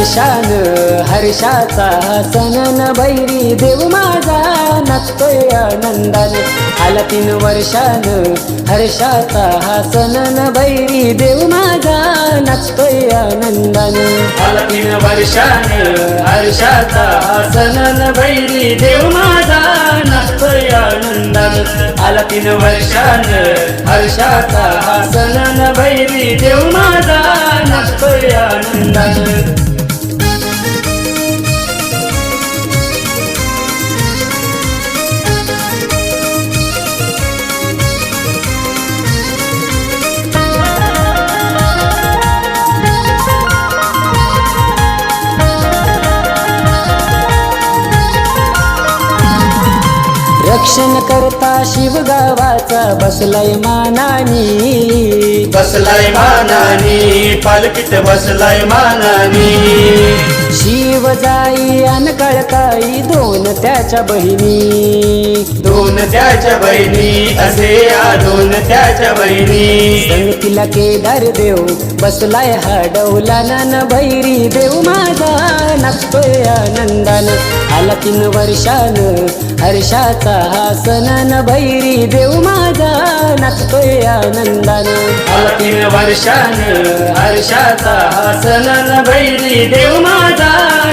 हर्षान हर्षाचा सनन बैरी देव माझा नाचतोय आनंदान. आला तीन वर्षान हर्षाचा सनन बैरी देव माझा नाचतोय आनंदान. आला तीन वर्षान हर्षाचा सनन बैरी देव माझा नाचतोय आनंदान. आला तीन वर्षान हर्षाचा सनन बैरी देव माझा नाचतोय आनंदान. रक्षण करता शिवगावाचा बसलाय मानानी. बसलाय मानानी पालखीत बसलाय मानानी. शिव जाई अन कळकाई दोन त्याच्या बहिणी. दोन त्याच्या बहिणी असे या दोन त्याच्या बहिणी. संगतीला केदार देव बसलाय हा डौलानन भैरी देव माझा नाचतोय आनंदान. आला तीन वर्षान हर्षाचा हा सनन भैरी देव माझा नाचतोय आनंदान. आला तीन वर्षान हर्षाचा सनन भैरी देव माझा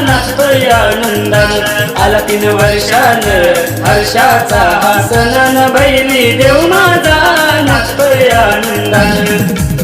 नाचतोय आनंदान. आला तीन वर्षान हर्षाचा सनन भैरी देव माझा नाचतोय आनंदान.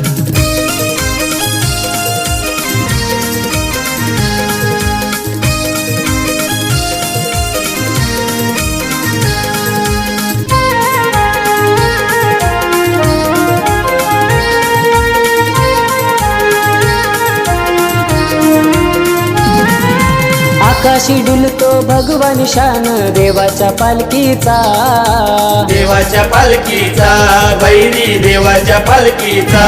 आकाशी डुलतो भगवान शान देवाच्या पालखीचा. देवाच्या पालखीचा बैरी देवाच्या पालखीचा.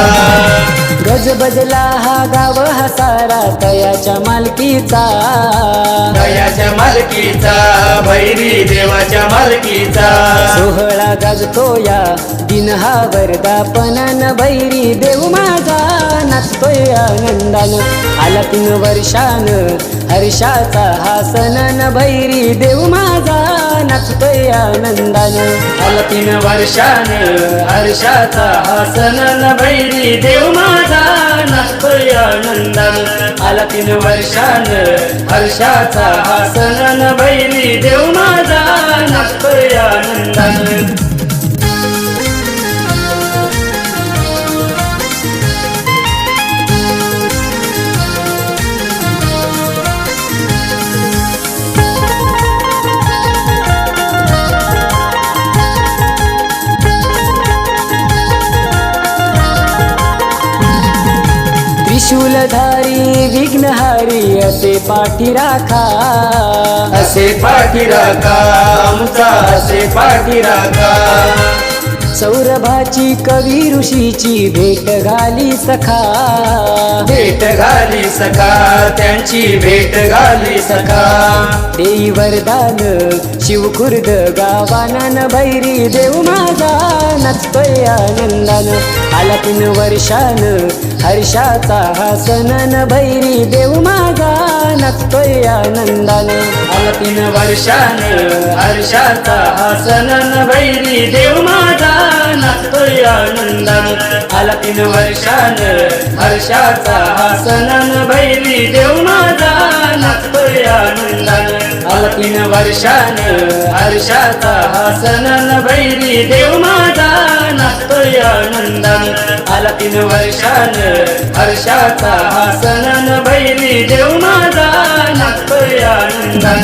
गज बजला हा गाव हा सारा तयाच्या मालकीचा. दयाच्या मालकीचा बैरी देवाच्या मालकीचा. सोहळा गाजतो या दिन हा वरदापनान बैरी देव माझा. नाचतोय आनंदान आला तीन वर्षान हर्षाचा हा सनन भैरी देव माझा. नाचतोय आनंदाने. आला तीन वर्षान हर्षाचा हसनन बैरी देव माझा नाचतोय आनंदाने. आला तीन वर्षान हर्षाचा हसनन बैरी देव माझा नाचतोय आनंदाने. त्रिशूलधारी विघ्नहारी असे पाठी राखा. असे पाठीराखा आमचा असे पाठीराखा सौरभाची कवी ऋषीची भेट घाली सखा. भेट घाली सखा त्यांची भेट घाली सखा. देई वरदान शिवखुर्द गावानन भैरी देव माझा नाचतोय आनंदान. आला तीन वर्षान हर्षाचा हा सनन भैरी देव माझा नाचतोय आनंदान. आला तीन वर्षान हर्षाचा हसनन बैरी देव माझा नाचतोय आनंदान आला तीन वर्षान हर्षाचा हसनन बैरी देव माझा नाचतोय आनंदान आला तीन वर्षान हर्षाचा हसनन बैरी देव माझा नाचतोय आनंदान आला तीन वर्षान हर्षाचा हसनन बैरी देव माझा नाचतोय आनंदान.